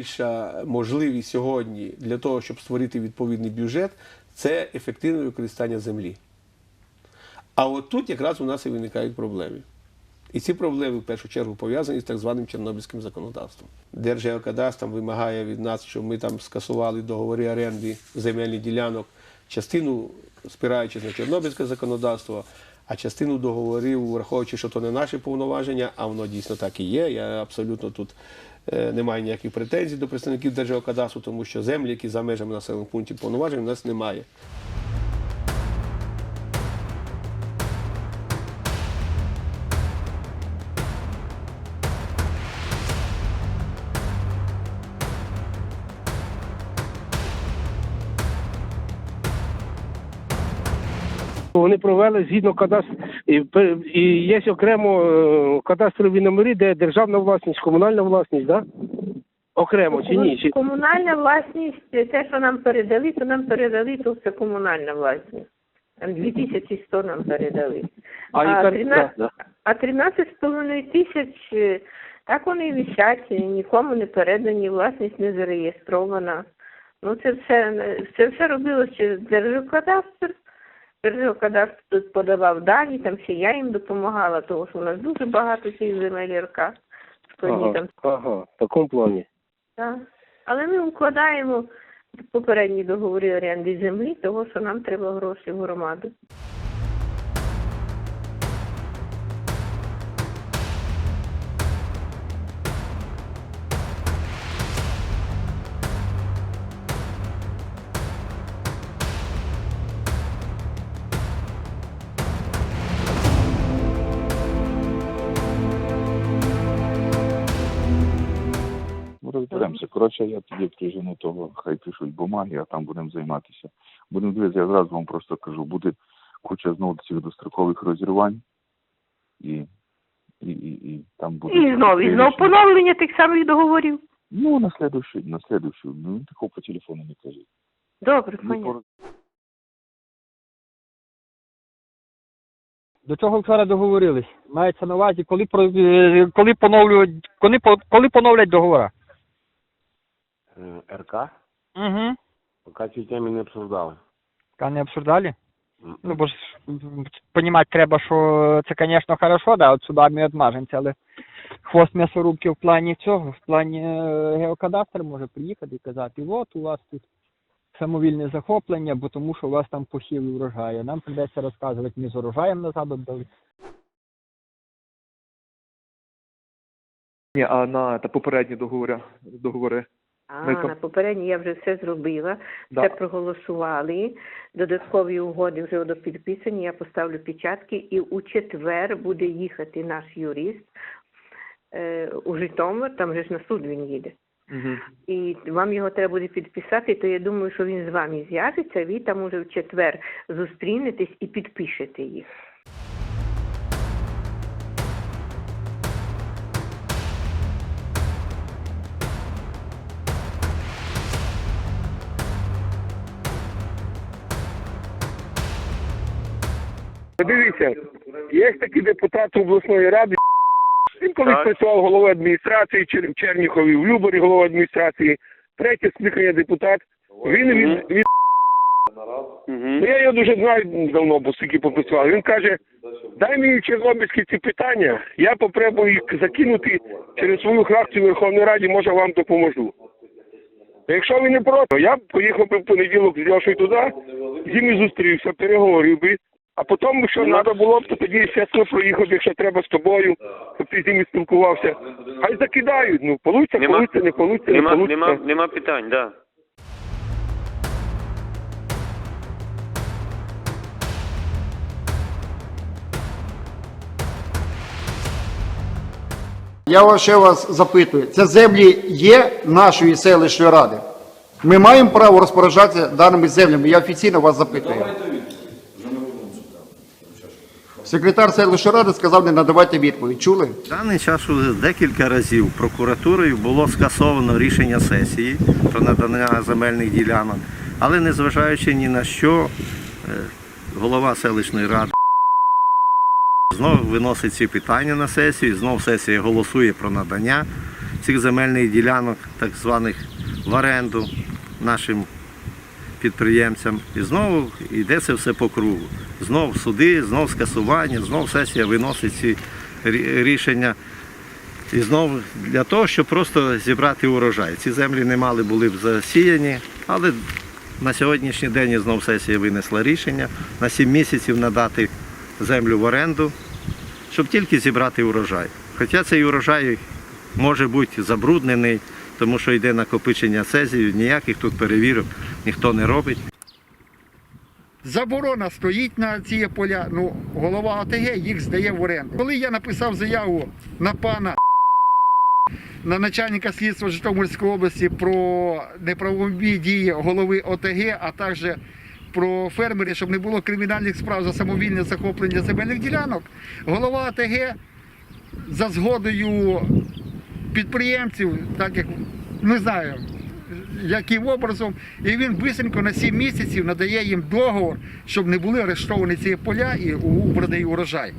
Найбільша можливість сьогодні для того, щоб створити відповідний бюджет, це ефективне використання землі. А от тут якраз у нас і виникають проблеми. І ці проблеми в першу чергу пов'язані з так званим чорнобильським законодавством. Держгеокадастр вимагає від нас, щоб ми там скасували договори оренди земельних ділянок, частину спираючись на чорнобильське законодавство, а частину договорів, враховуючи, що то не наші повноваження, а воно дійсно так і є. Я абсолютно тут е, не маю ніяких претензій до представників Держгеокадастру, тому що землі, які за межами населених пунктів повноважень, у нас немає. Вони провели згідно кадастр і, є окремо е, кадастрові номери, де державна власність, комунальна власність, да? Окремо чи ні? Комунальна власність, те, що нам передали, то нам передали, то все комунальна власність. Там 2100 нам передали. А, яка... 13, да, а 13 з половиною тисяч, е, так вони і висять, нікому не передані, власність не зареєстрована. Ну, це все, це все робилося через Держгеокадастр. Держгеокадастр тут подавав дані, там ще я їм допомагала, тому що у нас дуже багато цих земель РК. складні Ага, там ага, в такому плані. так. Але ми укладаємо попередні договори оренди землі, того, що нам треба гроші в громаду. Розберемося. Коротше, я тоді прижену того, хай пишуть бумаги, а там будемо займатися. Будемо дивитися, я зразу вам просто кажу, буде куча знову цих дострокових розірвань і, і, і, і там буде. І знову, і знову поновлення тих самих договорів. Ну, на слідущий, на слідущий. Ну, такого по телефону не кажи. Добре, понятно. До чого вчора договорились? Мається на увазі, коли е, коли поновлюють, коли коли поновлять договори. Е, РК? Угу. Поки ці теми не обсуждали. Ка не обсуждали? Ну, бо ж понімати треба, що це, звісно, хорошо, да, от сюди ми відмажемося, але хвост м'ясорубки в плані цього, в плані е, геокадастр може приїхати і казати, от у вас тут самовільне захоплення, бо тому що у вас там посів і врожай. Нам придеться розказувати, ми з урожаєм назад віддали. Ні, а на та попередні договори, договори. А, Ми на попередній я вже все зробила, Да. все проголосували. Додаткові угоди вже підписані, я поставлю печатки, і у четвер буде їхати наш юрист е, у Житомир, там же ж на суд він їде. Угу. І вам його треба буде підписати, то я думаю, що він з вами зв'яжеться, ви там уже в четвер зустрінетесь і підпишете їх. Дивіться, є такий депутат обласної ради, він колись працював головою адміністрації в Черніхові, в Люборі головою адміністрації, третє скликання депутат. Він від, від Ну, я його дуже знаю давно, бо скільки попрацював. Він каже, дай мені чорнобильські ці питання, я попробую їх закинути через свою фракцію в Верховній Раді, може вам допоможу. Якщо ви не проти, я б поїхав би в понеділок з Льошою туди, з ними зустрівся, переговорив би, А потім, що треба було б, то тоді чесно проїхав, якщо треба з тобою, щоб ти з ними спілкувався. Хай закидають, ну, получиться, Нема- получиться, не получиться, не Нема, получиться. нема, нема питань, да. Я вас ще вас запитую, це землі є нашої селищної ради? Ми маємо право розпоряджатися даними землями. Я офіційно вас запитую. Секретар селищної ради сказав не надавати відповідь. Чули? В даний час уже декілька разів прокуратурою було скасовано рішення сесії про надання земельних ділянок, але незважаючи ні на що, е, голова селищної ради знову виносить ці питання на сесію, знову сесія голосує про надання цих земельних ділянок, так званих в оренду нашим підприємцям. І знову йде це все по кругу. Знов суди, знов скасування, знов сесія виносить ці рішення. І знову для того, щоб просто зібрати урожай. Ці землі не мали були б засіяні, але на сьогоднішній день і знов сесія винесла рішення на 7 місяців надати землю в оренду, щоб тільки зібрати урожай. Хоча цей урожай може бути забруднений, тому що йде накопичення цезію, ніяких тут перевірок ніхто не робить. Заборона стоїть на ці поля. Ну, голова ОТГ їх здає в оренду. Коли я написав заяву на пана на начальника слідства Житомирської області про неправомірні дії голови ОТГ, а також про фермерів, щоб не було кримінальних справ за самовільне захоплення земельних ділянок, голова ОТГ за згодою підприємців, так як не знаю, яким образом, і він бисенько на 7 місяців надає їм договор, щоб не були арештовані ці поля і убраний урожай.